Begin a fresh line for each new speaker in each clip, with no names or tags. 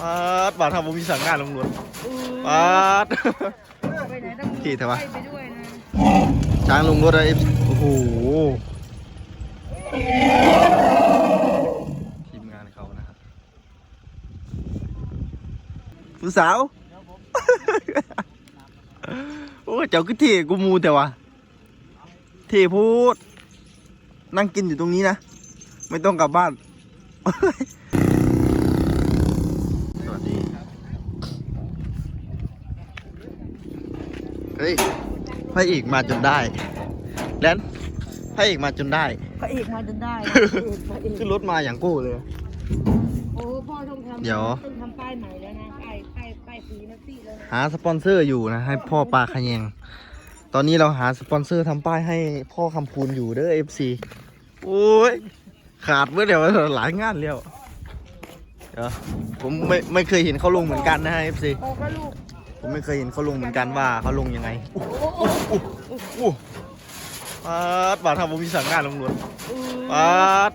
ปาดบาดทำบุมีสั่งงานลงรถปาด
ไปไหนต้องมี
ขี่เถอะวะ
ไปด้วยนะ
ช้างลงรถอะไรโอ้โห ทีมงานเขานะครับ ผู้สาว โอ้ยเจ้าก็เท่กูมูแต่ว่าเท่พูด นั่งกินอยู่ตรงนี้นะ ไม่ต้องกลับบ้าน สวัสดี เฮ้ยพระเอกมาจนได้ แล้วพระเอกมาจนได้
พระเอกมาจนได้พระเอก
ขึ้นรถมาอย่างกู้เลย
โอ้พ่อต้องทำ
เดี๋ยว
ต้องทำป้ายใหม่แล้วนะป้ายป้ายป้ายฟรีแท็กซี่แล้วนะ
หาสปอนเซอร์อยู่นะ ให้พ่อปลาขะแยง ตอนนี้เราหาสปอนเซอร์ทำป้ายให้พ่อคำพูนอยู่เด้อ FC โอ้ย ขาดเมื่อเดี๋ยวหลายงานแล้วเดี๋ยวผมไม่ไม่เคยเห็นเขาลงเหมือนกันนะฮะ FC
พ่อก็ลูก
ผมไม่เคยเห็นเขาลงเหมือนกันว่าเขาลงยังไงปาดบาดทำบุมีสั่งงานลงรถปาด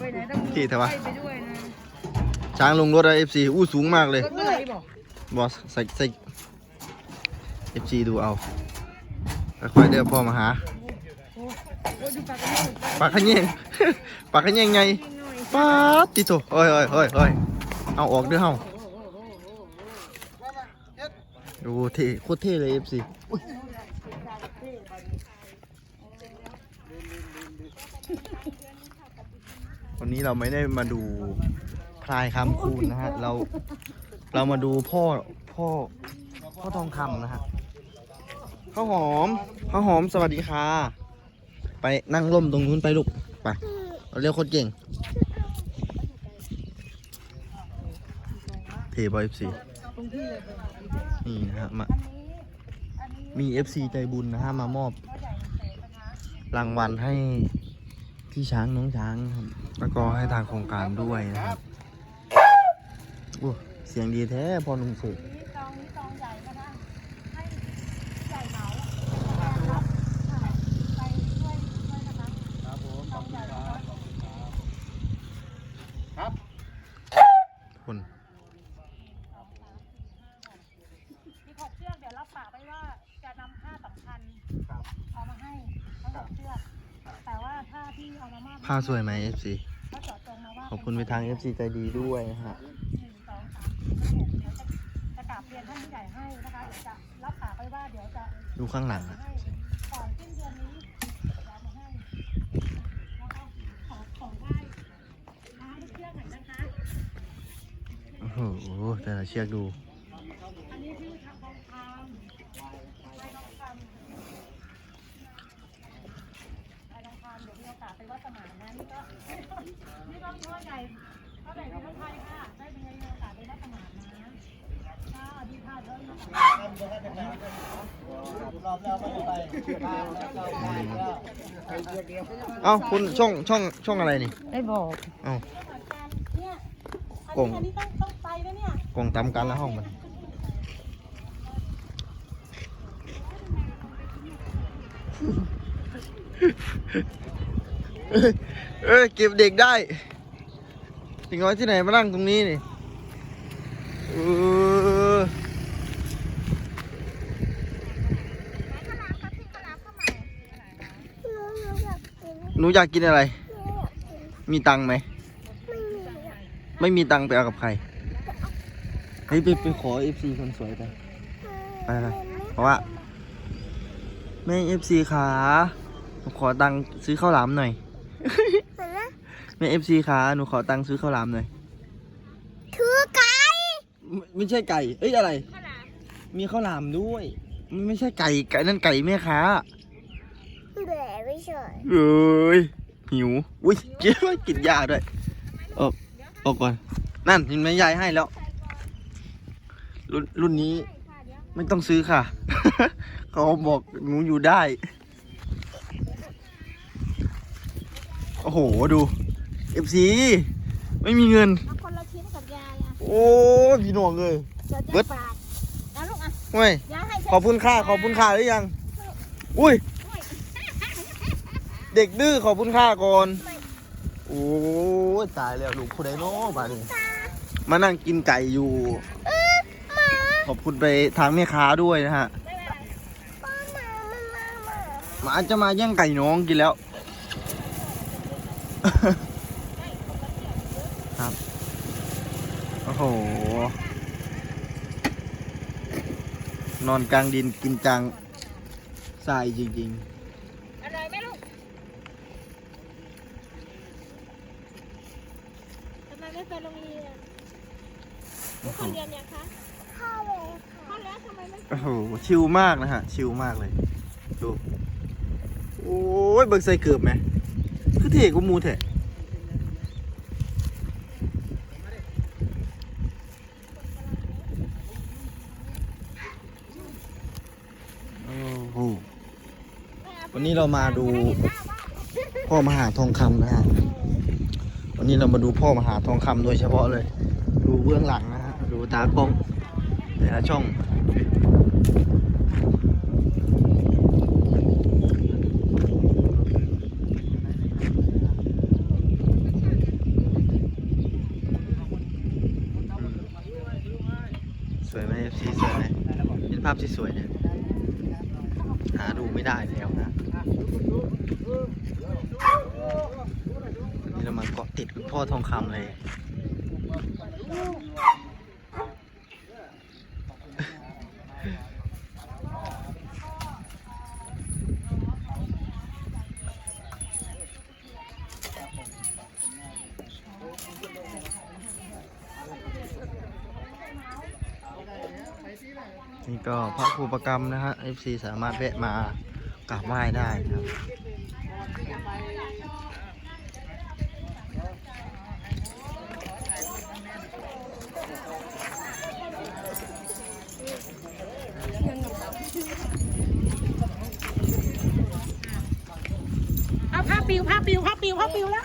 ไปไหนต้องมี
ขี่เถอะวะ
ไปด้วยนะ
ช้างลงรถอะ FC อู้สูงมากเลย
รถอะไรบอก
บอสใส่ใส่ FG ดูเอาค่อยๆเดินพ่อมาหา
โอ้โอ้ดูปากกันนี่
ปากขะแยง ปากขะแยงไง
หน่อย
ป๊าดติโตเฮ้ยเฮ้ยเฮ้ยเฮ้ยเอาออกเด้อเฮา ดูเท่โคตรเท่เลย FC อุ๊ยวันนี้เราไม่ได้มาดูพลายคำคูณนะฮะ เราเรามาดูพ่อพ่อพ่อทองคำนะฮะข้าวหอมข้าวหอมสวัสดีค่ะ ไปนั่งร่มตรงนู้นไปลูกไปเราเรียกโคตรเก่งเทบอยเอฟซี
ตรงที่เลย
นี่นะฮะมามี FC ใจบุญนะฮะมามอบ รางวัลให้พี่ช้างน้องช้างนะครับแล้วก็ให้ทางโครงการด้วยนะครับโอ้เสียงดีแท้พอหนุ่มสุดคน
มีหกเชือกเดี๋ยวรับปากไว้ว่าจะนำผ้าสำคัญเอามาให้ทั้งหกเชือกแต่ว่าถ้าที่ เอามามอบ
ผ้าสวยไหม FC
ก็เจาะจงมาว่า
ขอบคุณไปทาง FC ใจดีด้วยนะฮะ
หนึ่งสองสามสี่หกเดี๋ยวจะจะกราบเรียนท่านผู้ใหญ่ให้นะคะเดี๋ยวจะรับปากไว้ว่าเดี๋ยวจะ
ดูข้างหลังอะ
ให้ก่อนสิ้นเดือนนี้จะเอามาให้นะคะขอขอไหว้มาให้เชือกหน่อยนะคะ
โอ้โหแต่ละเชือกดู
อันนี้คือทำทองคำลายทองคำลายทองคำเดี๋ยวมีโอกาสไปวัดส มานนะนี่ก็นี่ก็พ่อใหญ่พ่อใหญ่ที่ทั้งไทยค่ะได้เป็นไงโอกาสไปวัดสมานนะค่ะดีค่ะเดินมา
เอ้าคุณช่องช่องช่องอะไรนี่
ได้บอก
เอ้ากง
อันนี้ต้องต้องไปนะเนี่ย
กงตามกันแล้วห้องมัน เอ้ยเอ้ยเก็บเด็กได้ถึงน้อยที่ไหนมานั่งตรงนี้นี่เออหนูอยากกินอะไร มีตังค์ไหม ไม่มีตังค์ไปเอากับใคร เฮ้ยไปไปขอเอฟซีคนสวยไปไปไปเพราะว่าแม่เอฟซีขาหนูขอตังค์ซื้อข้าวหลามหน่อย แม่เอฟซีขาหนูขอตังค์ซื้อข้าวหลามหน่อย
ถือไก่
ไม่ไม่ใช่ไก่ เอ้ยอะไรมีข้าวหลามด้วยมันไม่ใช่ไก่ไก่นั่นไก่แม่ค้า
แหล่ไม่ใช่
เอ้ยหิวอุ้ยกินกินยาด้วยออกออกก่อนนั่นเห็นไหมยายให้แล้ว รุ่นรุ่นนี้ไม่ต้องซื้อค่ะ เขาบอกหนูอยู่ได้ โอ้โห ดู FC ไม่มีเงิน
เอาคนละชิ้นกับยายอะ
โอ้ยพี่น้องเลย
เดี๋ยว
เบิ
จะ
ด
ฝากนะลูกอะ
เฮ้ย
ยายให้
ขอบคุณค่าขอบคุณค่าหรือยัง อุ้ยเด็กดื้อขอบคุณค่าก่อนโอ้ยตายแล้วลูกผู้ใดเน้อบาดนี้มานั่งกินไก่อยู่
เออหมา
ขอบคุณไปทางแม่ค้าด้วยนะฮะ
ป้าหมามันมาหมา
หมาจะมาแย่งไก่น้องกินแล้ว ครับ โอ้โห นอนกลางดินกินจังทรายจริง
อะไรไหมลูกทำไมไม่ไปโรงเรียนหนูเคยเรียนยังคะ
เข้าเลยค่ะ
เข้าแล้วทำไมไม่
ๆ โอ้โห ชิลมากนะฮะ ชิลมากเลย ดู โอ้ย เบิกใส่เกือบไหม คือเท่กูมูเถอะโอ้โห วันนี้เรามาดูพ่อมหาทองคำนะฮะ วันนี้เรามาดูพ่อมหาทองคำโดยเฉพาะเลย ดูเบื้องหลังนะฮะ ดูตากล้องแต่ละช่อง สวยไหม FC สวยไหมเป็นภาพที่สวยเนี่ย หาดูไม่ได้แล้วนะวันนี้เรามาเกาะติดคุณพ่ องคำเลย นี่ก็พระครูประกรรมนะฮะ FC สามารถแวะมากราบไหว้ได้ครับ
เอาผ้าปิวผ้าปิวผ้าปิวผ้าปิวแล้ว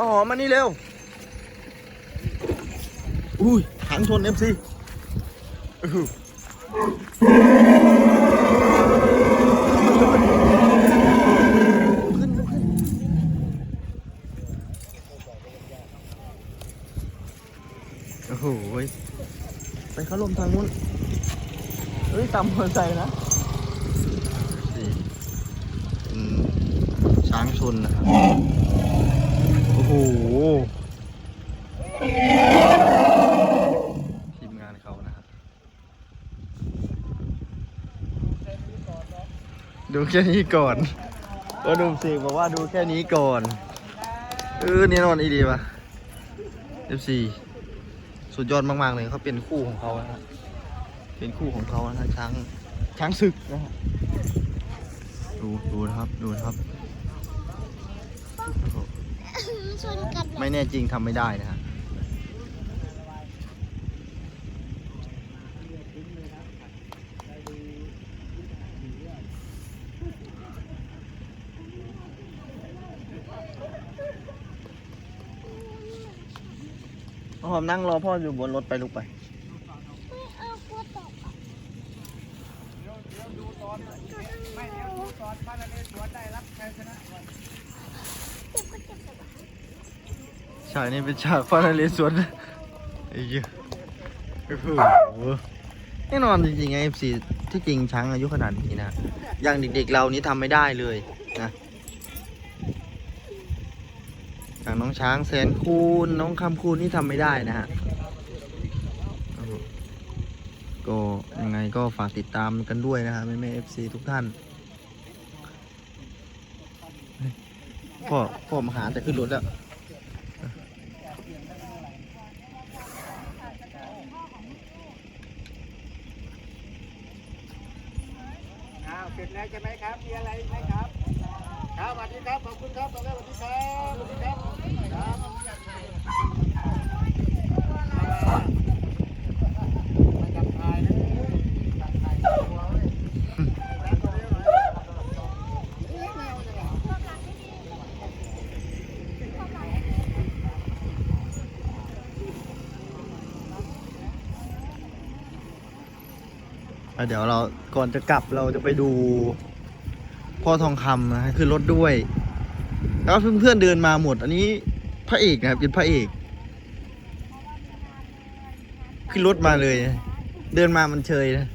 เอา
หอมมานี่เร็ว อุ้ยถังชน FC อื้อหือขึ้นขึ้นโอ้โหยไปเข้าลมทางนู้นเฮ้ยตามมอเตอร์ไซค์นะนี่อืมช้างชนนะครับโอ้โหทีมงานเขานะครับ ดูแค่นี้ก่อนก็ดูสิบอกว่าดูแค่นี้ก่อน เออเนี่ยนอนอีดีป่ะ FC สุดยอดมากๆเลยเขาเป็นคู่ของเขานะฮะเป็นคู่ของเขานะฮะช้างช้างศึกนะฮะดูดูนะครับดูนะครับ
ชนกัน
ไม่แน่จริงทำไม่ได้นะฮะน้องหอมนั่งรอพ่ออยู่บนรถไปลูกไป
ไม่เอากลัวตกอะเจ็บก็เจ็บแต่ว่า
ฉากนี้เป็นฉากฟ้านเรศวรไอ้เหี้ยโอ้โหแน่นอนจริงๆไงเอฟซีที่จริงช้างอายุขนาดนี้นะอย่างเด็กๆเรานี้ทำไม่ได้เลยนะอย่างน้องช้างแสนคูณน้องคำคูณนี่ทำไม่ได้นะฮะก็ยังไงก็ฝากติดตามกันด้วยนะฮะแม่แม่เอฟซีทุกท่านพ่อพ่อมาหาแต่ขึ้นรถแล้ว
อ้าวเส ร็จแล้วใช่ไหมครับ มีอะไรไหมครับ ครับสวัสดีครับ ขอบคุณครับตอนแรกสวัสดีครับสวัสดีครับครับ
เดี๋ยวเราก่อนจะกลับเราจะไปดูพ่อทองคำนะฮะขึ้นรถด้วย แล้วเพื่อนๆเดินมาหมด อันนี้พระเอกนะครับเป็นพระเอก ขึ้นรถมาเลย เดินมามันเชยนะ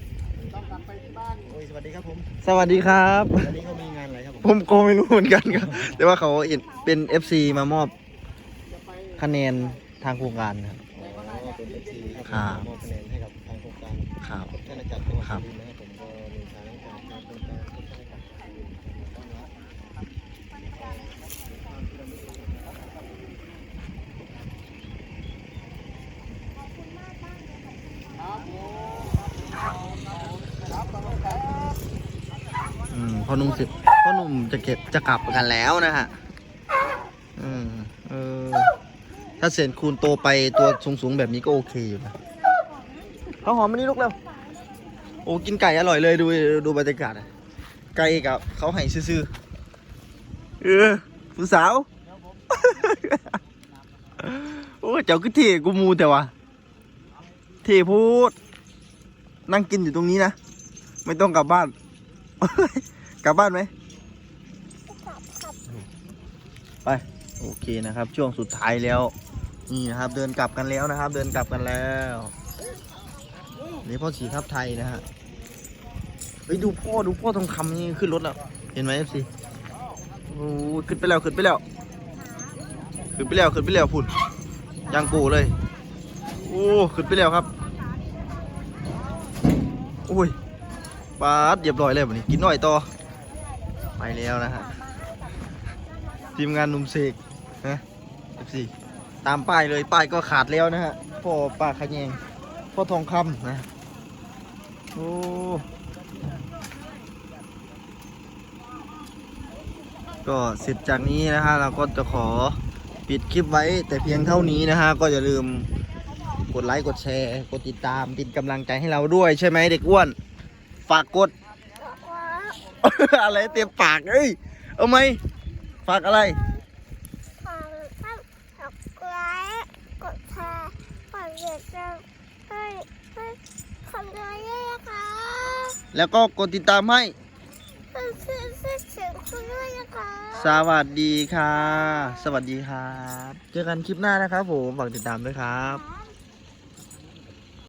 ต้องกลับไปที่บ้านโอ้ยสวัสดีครับผม
สวัสดีครับ
วันนี้เขามีงานอะไรครับผม
ผมก็ไม่รู้เหมือนกันครับ แต่ว่าเขาเป็น FC มามอบ
จะไป
คะแนนทางโครงการนะครับ
อ๋อเป็นเอฟซี
ครับ
มอบคะแนน ครั
บ
อืม
พ่อหนุ่มสิพ่อหนุ่มจะเก็บจะกลับกันแล้วนะฮะ อืมเออ ถ้าเสียนคูณโตไปตัวสูงๆแบบนี้ก็โอเคอยู่นะเขาหอมมานี่ลูกเร็ว โอ้กินไก่อร่อยเลยดูดูบรรยากาศอะไก่กับเขาให้ซื่อๆเออผู้สาว โอ้เจ้าก็เท่กูมูแต่ว่าเท่พูด นั่งกินอยู่ตรงนี้นะ ไม่ต้องกลับบ้าน กลับบ้านไหมไป โอเคนะครับ ช่วงสุดท้ายแล้ว นี่นะครับ เดินกลับกันแล้วนะครับ เดินกลับกันแล้ว นี่พ่อสีทับไทยนะฮะไปดูพ่อดูพ่อทองคำนี่ขึ้นรถแล้วเห็นไหมเอฟซีโอ้ขึ้นไปแล้วขึ้นไปแล้ว ขึ้นไปแล้วขึ้นไปแล้วพุ่นยางกูเลยโอ้ขึ้นไปแล้วครับโอ้ยปาดเรียบร้อยเลยวันนี้กินหน่อยต่อไปแล้วนะฮะทีมงานหนุ่มเสกนะสิตามป้ายเลยป้ายก็ขาดแล้วนะฮะพ่อป้าขยงพ่อทองคำนะ โอ้ก็เสร็จจากนี้นะฮะเราก็จะขอปิดคลิปไว้แต่เพียงเท่านี้นะฮะก็อย่าลืมกดไลค์กดแชร์กดติดตามเป็นกำลังใจให้เราด้วยใช่ไหมเด็กอ้วน ฝากกด อะไรเต็มปากเอ้ยเอาไหมฝากอะไร
ขอตั้งกดไลค์กดแชร์กดเดือดจังให้ให้ คำด้วยนะคะ
แล้วก็กดติดตามให้
ให้ชื่อชื่อเสียงคุณด้วยนะคะ
สวัสดีค่ะ สวัสดีครับ เจอกันคลิปหน้านะครับผมฝากติดตามด้วยครับ
ครับ